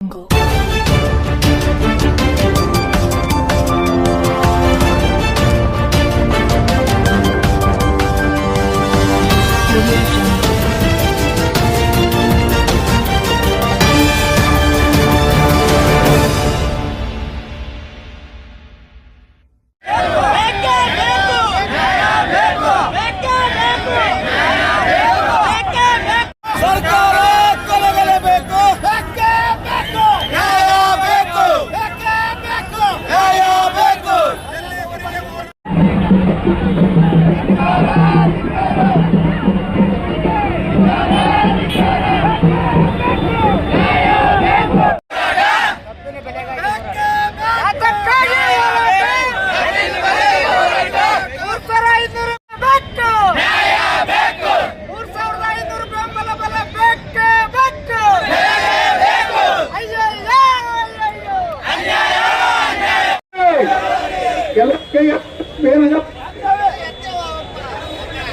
ಸರ್ಕಾರ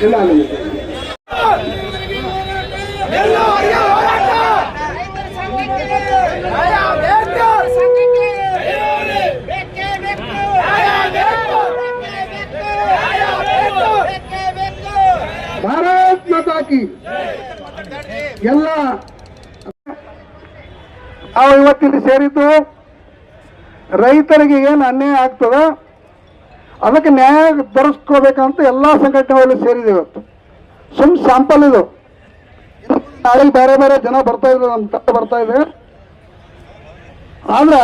ಇಲ್ಲ ಭಾರತ್ ಮಾತಾಕಿ ಎಲ್ಲ ನಾವು ಇವತ್ತಿಲ್ಲಿ ಸೇರಿದ್ದು ರೈತರಿಗೆ ಏನು ಅನ್ಯಾಯ ಆಗ್ತದ ಅದಕ್ಕೆ ನ್ಯಾಯ ದೊರಸ್ಕೋಬೇಕಂತ ಎಲ್ಲ ಸಂಘಟನೆಗಳಲ್ಲಿ ಸೇರಿದೆ ಇವತ್ತು. ಸುಮ್ ಸ್ಯಾಂಪಲ್ ಇದು. ನಾಳೆ ಬೇರೆ ಬೇರೆ ಜನ ಬರ್ತಾ ಇದ್ರು ನಮ್ಮ ತಕ್ಕ ಬರ್ತಾ ಇದೆ. ಆದ್ರೆ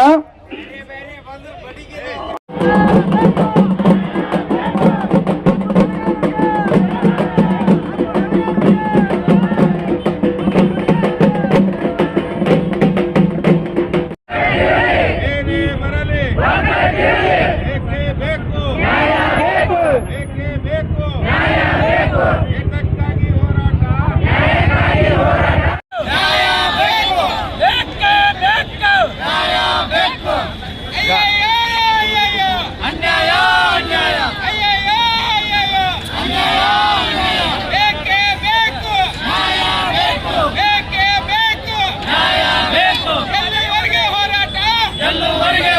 ಎಲ್ಲುವರೆಗೆ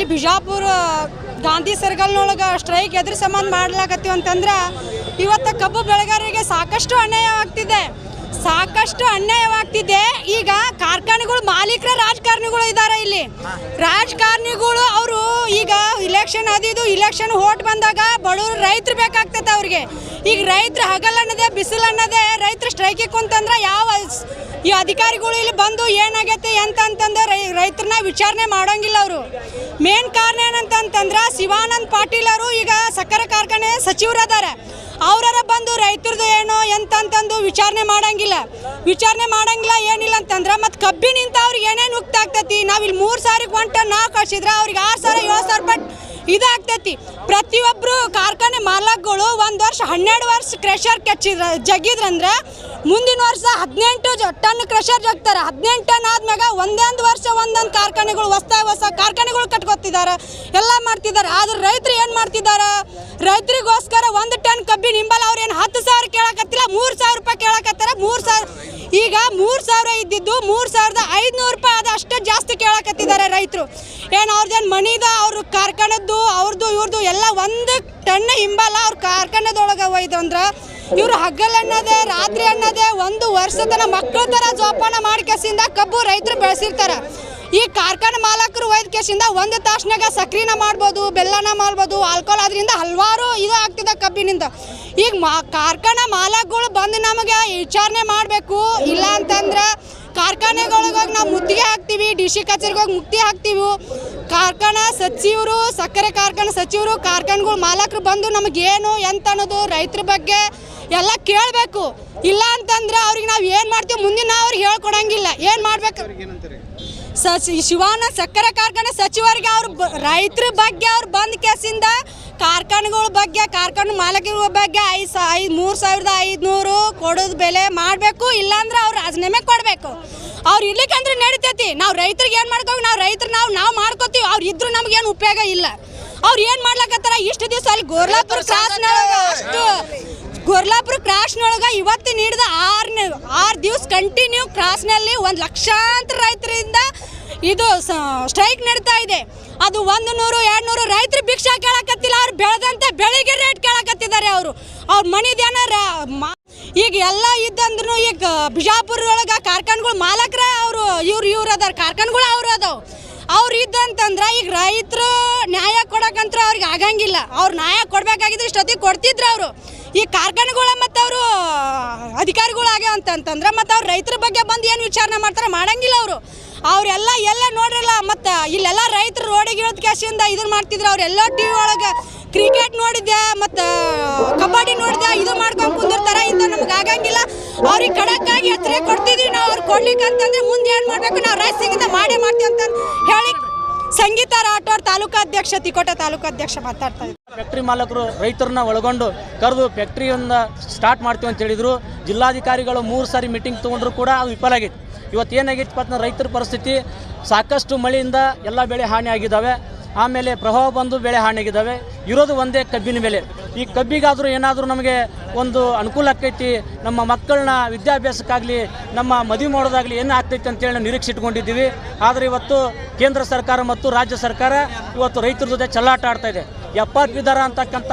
ಇಲ್ಲಿ ಬಿಜಾಪುರ ಗಾಂಧಿ ಸರ್ಕಲ್ನೊಳಗೆ ಸ್ಟ್ರೈಕ್ ಎದುರು ಸಂಬಂಧ ಮಾಡ್ಲಾಕತ್ತೀವಿ ಅಂತಂದ್ರೆ ಇವತ್ತು ಕಬ್ಬು ಬೆಳೆಗಾರರಿಗೆ ಸಾಕಷ್ಟು ಅನ್ಯಾಯವಾಗ್ತಿದೆ. ಸಾಕಷ್ಟು ಅನ್ಯಾಯವಾಗ್ತಿದೆ. ಈಗ ಕಾರ್ಖಾನೆಗಳು ಮಾಲೀಕರ ರಾಜಕಾರಣಿಗಳು ಇದ್ದಾರೆ ಇಲ್ಲಿ. ರಾಜಕಾರಣಿಗಳು ಅವರು ಈಗ ಇಲೆಕ್ಷನ್ ಅದಿದು ಇಲೆಕ್ಷನ್ ಓಟ್ ಬಂದಾಗ ಬಡವರು ರೈತರು ಬೇಕಾಗ್ತೈತೆ ಅವ್ರಿಗೆ. ಈಗ ರೈತರು ಹಗಲನ್ನದೇ ಅನ್ನೋದೇ, ಬಿಸಿಲು ಅನ್ನೋದೇ, ರೈತರು ಸ್ಟ್ರೈಕಿಗೆ ಕುಂತಂದ್ರೆ ಯಾವ ಈ ಅಧಿಕಾರಿಗಳು ಇಲ್ಲಿ ಬಂದು ಏನಾಗೈತೆ ಅಂತ ಅಂತಂದ್ರೆ ರೈತರನ್ನ ವಿಚಾರಣೆ ಮಾಡೋಂಗಿಲ್ಲ ಅವರು. ಮೇನ್ ಕಾರಣ ಏನಂತಂತಂದ್ರೆ ಶಿವಾನಂದ್ ಪಾಟೀಲ್ ಅವರು ಈಗ ಸಕ್ಕರೆ ಕಾರ್ಖಾನೆ ಸಚಿವರದಾರ. ಅವರ ಬಂದು ರೈತರದು ಏನು ಎಂತಂತಂದು ವಿಚಾರಣೆ ಮಾಡಂಗಿಲ್ಲ. ವಿಚಾರಣೆ ಮಾಡಂಗಿಲ್ಲ, ಏನಿಲ್ಲ ಅಂತಂದ್ರೆ ಮತ್ತು ಕಬ್ಬಿನಿಂದ ಅವ್ರಿಗೆ ಏನೇನು ಮುಕ್ತ ಆಗ್ತೈತಿ? ನಾವು ಇಲ್ಲಿ ಮೂರು ಸಾವಿರ ಒಂಟ ನಾವು ಕಳ್ಸಿದ್ರೆ, ಅವ್ರಿಗೆ ಆರು ಸಾವಿರ ಏಳು ಸಾವಿರ ಪಟ್ಟು ಇದಾಗ್ತೈತಿ. ಪ್ರತಿಯೊಬ್ಬರು ಕಾರ್ಖಾನೆ ಮಾಲಕ್ಗಳು ಒಂದು ವರ್ಷ, ಹನ್ನೆರಡು ವರ್ಷ ಕ್ರೆಷರ್ ಕೆಚ್ಚಿದ್ರ, ಜಗಿದ್ರಂದ್ರೆ ಮುಂದಿನ ವರ್ಷ ಹದಿನೆಂಟು ಟನ್ ಕ್ರೆಷರ್ ಜಗ್ತಾರೆ. ಹದಿನೆಂಟು ಟನ್ ಆದ್ಮ್ಯಾಗ ಒಂದೊಂದು ವರ್ಷ ಒಂದೊಂದು ಕಾರ್ಖಾನೆಗಳು ಹೊಸ ಹೊಸ ಕಾರ್ಖಾನೆಗಳು ಕಟ್ಕೊತಿದ್ದಾರೆ. ಎಲ್ಲ ಮಾಡ್ತಿದ್ದಾರೆ. ಆದ್ರೆ ರೈತರು ಏನು ಮಾಡ್ತಿದ್ದಾರೆ? ರೈತರಿಗೋಸ್ಕರ ಒಂದು ಟನ್ ಕಬ್ಬಿನ ಹಿಂಬಲ ಅವ್ರು ಏನು ಹತ್ತು ಸಾವಿರ ಕೇಳಕತ್ತಿಲ್ಲ, ಮೂರು ಸಾವಿರ ರೂಪಾಯಿ ಕೇಳಕತ್ತಾರ, ಮೂರು ಸಾವಿರ ಈಗ ಮೂರು ಸಾವಿರ ಇದ್ದಿದ್ದು ಮೂರು ಸಾವಿರದ ಐದುನೂರು ರೂಪಾಯಿ ಅದು ಅಷ್ಟೇ ಜಾಸ್ತಿ ಕೇಳಕತ್ತಿದ್ದಾರೆ ರೈತರು. ಏನು ಅವ್ರದ್ದೇನು ಮನಿದ, ಅವ್ರ ಕಾರ್ಖಾನದ್ದು ಅವ್ರದ್ದು ಇವ್ರದ್ದು ಎಲ್ಲ ಒಂದು ಟನ್ ಹಿಂಬಲ ಅವ್ರ ಕಾರ್ಖಾನೆದೊಳಗೆ ಒಯ್ದು ಅಂದ್ರೆ ಇವರು ಅನ್ನೋದೇ, ರಾತ್ರಿ ಅನ್ನೋದೇ, ಒಂದು ವರ್ಷದನ ಮಕ್ಕಳ ಥರ ಜೋಪಾನ ಮಾಡ್ಕೆಸಿಂದ ಕಬ್ಬು ರೈತರು ಬೆಳೆಸಿರ್ತಾರೆ. ಈ ಕಾರ್ಖಾನೆ ಮಾಲಕರು ಕೇಸಿಂದ ಒಂದು ತಾಸ್ನಾಗ ಸಕ್ರಿನ ಮಾಡ್ಬೋದು, ಬೆಲ್ಲನ ಮಾಡ್ಬೋದು ಆಲ್ಕೋಹಾಲ್ ಅದರಿಂದ ಹಲವಾರು ಇದು ಕಬ್ಬಿನಿಂದ ಈಗ ಮಾ, ಕಾರ್ಖಾನೆ ಮಾಲಕ್ಗಳು ಬಂದು ನಮಗೆ ವಿಚಾರಣೆ ಮಾಡಬೇಕು. ಇಲ್ಲ ಅಂತಂದ್ರೆ ಕಾರ್ಖಾನೆಗಳಿಗೋಗಿ ನಾವು ಮುತ್ತಿಗೆ ಹಾಕ್ತೀವಿ, ಡಿ ಸಿ ಕಚೇರಿಗೆ ಹೋಗಿ ಮುಕ್ತಿ ಹಾಕ್ತೀವಿ. ಕಾರ್ಖಾನೆ ಸಚಿವರು, ಸಕ್ಕರೆ ಕಾರ್ಖಾನೆ ಸಚಿವರು, ಕಾರ್ಖಾನೆಗಳು ಮಾಲಕರು ಬಂದು ನಮಗೇನು, ಎಂತ ಅನ್ನೋದು ರೈತರ ಬಗ್ಗೆ ಎಲ್ಲ ಕೇಳಬೇಕು. ಇಲ್ಲ ಅಂತಂದ್ರೆ ಅವ್ರಿಗೆ ನಾವು ಏನು ಮಾಡ್ತೀವಿ ಮುಂದಿನ ಅವ್ರಿಗೆ ಹೇಳ್ಕೊಡಂಗಿಲ್ಲ. ಏನು ಮಾಡ್ಬೇಕು? ಶಿವಾನ ಸಕ್ಕರೆ ಕಾರ್ಖಾನೆ ಸಚಿವರಿಗೆ ಅವ್ರ ರೈತರ ಬಗ್ಗೆ ಅವ್ರು ಬಂದ ಕೇಸಿಂದ ಕಾರ್ಖಾನೆಗಳ ಬಗ್ಗೆ ಕಾರ್ಖಾನೆ ಮಾಲಕರ ಬಗ್ಗೆ ಐದು ಐದು ಮೂರು ಸಾವಿರದ ಐದುನೂರು ಕೊಡೋದು ಬೆಲೆ ಮಾಡಬೇಕು ಇಲ್ಲಾಂದ್ರೆ ಅವ್ರು ರಾಜೀನಾಮೆ ಕೊಡಬೇಕು. ಅವ್ರು ಇರ್ಲಿಕ್ಕಂದ್ರೆ ನಡೀತೈತಿ. ನಾವು ರೈತರಿಗೆ ಏನು ಮಾಡ್ಕೋಬೇಕು ನಾವು ರೈತರು ನಾವು ನಾವು ಮಾಡ್ಕೋತೀವಿ. ಅವ್ರು ಇದ್ರು ನಮಗೇನು ಉಪಯೋಗ ಇಲ್ಲ. ಅವ್ರು ಏನು ಮಾಡ್ಲಕತ್ತಾರ? ಇಷ್ಟು ದಿವಸ ಅಲ್ಲಿ ಗೋರ್ಲಾಪುರ ಕ್ರಾಸ್ನೊಳಗೆ ಅಷ್ಟು ಗೊರ್ಲಾಪುರ ಕ್ರಾಸ್ನೊಳಗೆ ಇವತ್ತು ನೀಡಿದ ಆರು ಆರು ದಿವಸ ಕಂಟಿನ್ಯೂ ಕ್ರಾಸ್ನಲ್ಲಿ ಒಂದು ಲಕ್ಷಾಂತರ ರೈತರಿಂದ ಇದು ಸ್ಟ್ರೈಕ್ ನಡೀತಾ ಇದೆ. ಅದು ಒಂದು ನೂರು, ಎರಡು ನೂರು ರೈತರು ಭಿಕ್ಷಾ ಕೇಳಕತ್ತಿಲ್ಲ, ಅವ್ರು ಬೆಳೆದಂತೆ ಬೆಳಿಗ್ಗೆ ರೇಟ್ ಕೇಳಕತ್ತಿದ್ದಾರೆ ಅವರು. ಅವ್ರ ಮನಿದೇನ ಈಗ ಎಲ್ಲ ಇದ್ದಂದ್ರೂ ಈಗ ಬಿಜಾಪುರ ಒಳಗೆ ಕಾರ್ಖಾನೆಗಳು ಮಾಲಕರ ಅವರು, ಇವ್ರು ಇವ್ರು ಅದಾರ, ಕಾರ್ಖಾನೆಗಳು ಅವ್ರು ಅದಾವ. ಅವ್ರು ಇದ್ದಂತಂದ್ರೆ ಈಗ ರೈತರು ನ್ಯಾಯ ಕೊಡಕಂತ್ರ ಅವ್ರಿಗೆ ಆಗಂಗಿಲ್ಲ. ಅವ್ರು ನ್ಯಾಯ ಕೊಡ್ಬೇಕಾಗಿದ್ರೆ ಇಷ್ಟೊತ್ತಿಗೆ ಕೊಡ್ತಿದ್ರು ಅವರು. ಈ ಕಾರ್ಖಾನೆಗಳ ಮತ್ತು ಅವರು ಅಧಿಕಾರಿಗಳು ಆಗ್ಯಾವ ಅಂತಂತಂದ್ರೆ ಮತ್ತು ಅವ್ರು ರೈತರ ಬಗ್ಗೆ ಬಂದು ಏನು ವಿಚಾರಣೆ ಮಾಡ್ತಾರೆ? ಮಾಡಂಗಿಲ್ಲ ಅವರು. ಅವರೆಲ್ಲ ಎಲ್ಲ ನೋಡ್ರಲ್ಲ, ಮತ್ತು ಇಲ್ಲೆಲ್ಲ ರೈತರು ರೋಡಿಗೆ ಇಳಿದ ಕ್ಯಾಶಿಂದ ಇದನ್ನ ಮಾಡ್ತಿದ್ರು ಅವರೆಲ್ಲ ಟಿ ವಿ ಒಳಗೆ ಕ್ರಿಕೆಟ್ ನೋಡಿದ್ದೆ ಮತ್ತು ಕಬಡ್ಡಿ ನೋಡಿದೆ ಇದು ಮಾಡ್ಕೊಂಡು ಕುಂದಿರ್ತಾರೆ ಇಂಥ ನಮ್ಗೆ ಆಗಂಗಿಲ್ಲ. ಅವ್ರಿಗೆ ಖಡಕ್ಕಾಗಿ ಎಚ್ಚರ ಕೊಡ್ತಿದ್ವಿ ನಾವು, ಅವ್ರು ಕೊಡ್ಲಿಕ್ಕೆ ಅಂತಂದ್ರೆ ಮುಂದೆ ಏನು ಮಾಡಬೇಕು? ನಾವು ರೈಸಿಂಗಿಂದ ಮಾಡೇ ಮಾಡ್ತೀವಿ ಅಂತ ಹೇಳಿ ಸಂಗೀತ ತಾಲೂಕು ಅಧ್ಯಕ್ಷ, ತಿಕೋಟ ತಾಲೂಕಾ ಅಧ್ಯಕ್ಷ ಮಾತಾಡ್ತಾ ಇದ್ದಾರೆ. ಫ್ಯಾಕ್ಟ್ರಿ ಮಾಲಕರು ರೈತರನ್ನ ಒಳಗೊಂಡು ಕರೆದು ಫ್ಯಾಕ್ಟ್ರಿಯಿಂದ ಸ್ಟಾರ್ಟ್ ಮಾಡ್ತೀವಿ ಅಂತ ಹೇಳಿದ್ರು. ಜಿಲ್ಲಾಧಿಕಾರಿಗಳು ಮೂರು ಸಾರಿ ಮೀಟಿಂಗ್ ತೊಗೊಂಡ್ರು ಕೂಡ ಅದು ವಿಫಲ ಆಗಿತ್ತು. ಇವತ್ತು ಏನಾಗಿತ್ತು ಪತ್ನ ರೈತರ ಪರಿಸ್ಥಿತಿ ಸಾಕಷ್ಟು ಮಳೆಯಿಂದ ಎಲ್ಲ ಬೆಳೆ ಹಾನಿ ಆಗಿದ್ದಾವೆ. ಆಮೇಲೆ ಪ್ರಭಾವ ಬಂದು ಬೆಳೆ ಹಾನಿಯಾಗಿದ್ದಾವೆ ಇರೋದು ಒಂದೇ ಕಬ್ಬಿನ ಬೆಲೆ ಈ ಕಬ್ಬಿಗಾದರೂ ಏನಾದರೂ ನಮಗೆ ಒಂದು ಅನುಕೂಲ ಆಕೈತಿ ನಮ್ಮ ಮಕ್ಕಳನ್ನ ವಿದ್ಯಾಭ್ಯಾಸಕ್ಕಾಗಲಿ, ನಮ್ಮ ಮದುವೆ ಮಾಡೋದಾಗಲಿ ಏನು ಆಗ್ತೈತಿ ಅಂತೇಳಿ ನಾವು ನಿರೀಕ್ಷೆ ಇಟ್ಕೊಂಡಿದ್ದೀವಿ ಆದರೆ ಇವತ್ತು ಕೇಂದ್ರ ಸರ್ಕಾರ ಮತ್ತು ರಾಜ್ಯ ಸರ್ಕಾರ ಇವತ್ತು ರೈತರ ಜೊತೆ ಚಲ್ಲಾಟ ಆಡ್ತಾ ಇದೆ. ಎಪ್ಪತ್ತು ದರ ಅಂತಕ್ಕಂಥ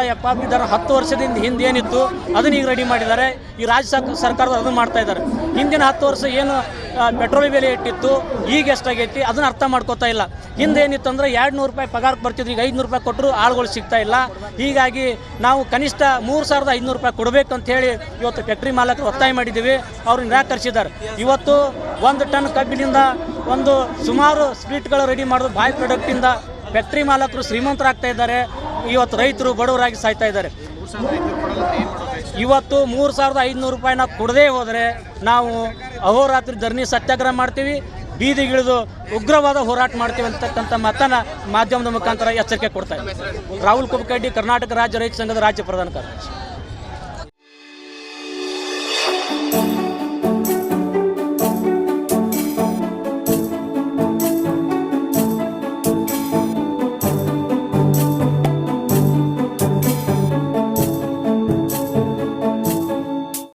ದರ ಹತ್ತು ವರ್ಷದಿಂದ ಹಿಂದೆ ಏನಿತ್ತು, ಅದನ್ನ ಈಗ ರೆಡಿ ಮಾಡಿದ್ದಾರೆ. ಈ ರಾಜ್ಯ ಸರ್ಕ- ಸರ್ಕಾರದ ಅದನ್ನು ಮಾಡ್ತಾ ಇದ್ದಾರೆ. ಹಿಂದಿನ ಹತ್ತು ವರ್ಷ ಏನು ಪೆಟ್ರೋಲ್ ಬೆಲೆ ಇಟ್ಟಿತ್ತು. ಈಗ ಎಷ್ಟಾಗೈತಿ? ಅದನ್ನ ಅರ್ಥ ಮಾಡ್ಕೋತಾ ಇಲ್ಲ. ಹಿಂದೆ ಏನಿತ್ತು ಅಂದ್ರೆ ಎರಡು ನೂರು ರೂಪಾಯಿ ಪಗಾರ ಬರ್ತಿದ್ರು. ಈಗ ಐದುನೂರು ರೂಪಾಯಿ ಕೊಟ್ಟರು ಆಳುಗಳು ಸಿಗ್ತಾ ಇಲ್ಲ. ಹೀಗಾಗಿ ನಾವು ಕನಿಷ್ಠ ಮೂರು ಸಾವಿರದ ಐದುನೂರು ರೂಪಾಯಿ ಕೊಡಬೇಕು ಅಂತ ಹೇಳಿ ಇವತ್ತು ಫ್ಯಾಕ್ಟ್ರಿ ಮಾಲಕರು ಒತ್ತಾಯ ಮಾಡಿದ್ದೀವಿ. ಅವ್ರು ನಿರಾಕರಿಸಿದ್ದಾರೆ. ಇವತ್ತು ಒಂದು ಟನ್ ಕಬ್ಬಿನಿಂದ ಒಂದು ಸುಮಾರು ಸ್ವೀಟ್ಗಳು ರೆಡಿ ಮಾಡೋದು ಬಾಯ್ ಪ್ರಾಡಕ್ಟಿಂದ ಫ್ಯಾಕ್ಟ್ರಿ ಮಾಲಕರು ಶ್ರೀಮಂತರಾಗ್ತಾ ಇದ್ದಾರೆ. ಇವತ್ತು ರೈತರು ಬಡವರಾಗಿ ಸಾಯ್ತಾ ಇದ್ದಾರೆ. ಇವತ್ತು ಮೂರು ಸಾವಿರದ ಐದುನೂರು ರೂಪಾಯಿನ ಕೊಡದೇ ಹೋದರೆ ನಾವು ಅಹೋರಾತ್ರಿ ಧರಣಿ ಸತ್ಯಾಗ್ರಹ ಮಾಡ್ತೀವಿ, ಬೀದಿಗಿಳಿದು ಉಗ್ರವಾದ ಹೋರಾಟ ಮಾಡ್ತೀವಿ ಅಂತಕ್ಕಂಥ ಮತನ ಮಾಧ್ಯಮದ ಮುಖಾಂತರ ಎಚ್ಚರಿಕೆ ಕೊಡ್ತಾ ರಾಹುಲ್ ಕುಬಕಡ್ಡಿ ಕರ್ನಾಟಕ ರಾಜ್ಯ ರೈತ ಸಂಘದ ರಾಜ್ಯ ಪ್ರಧಾನ ಕಾರ್ಯದರ್ಶಿ.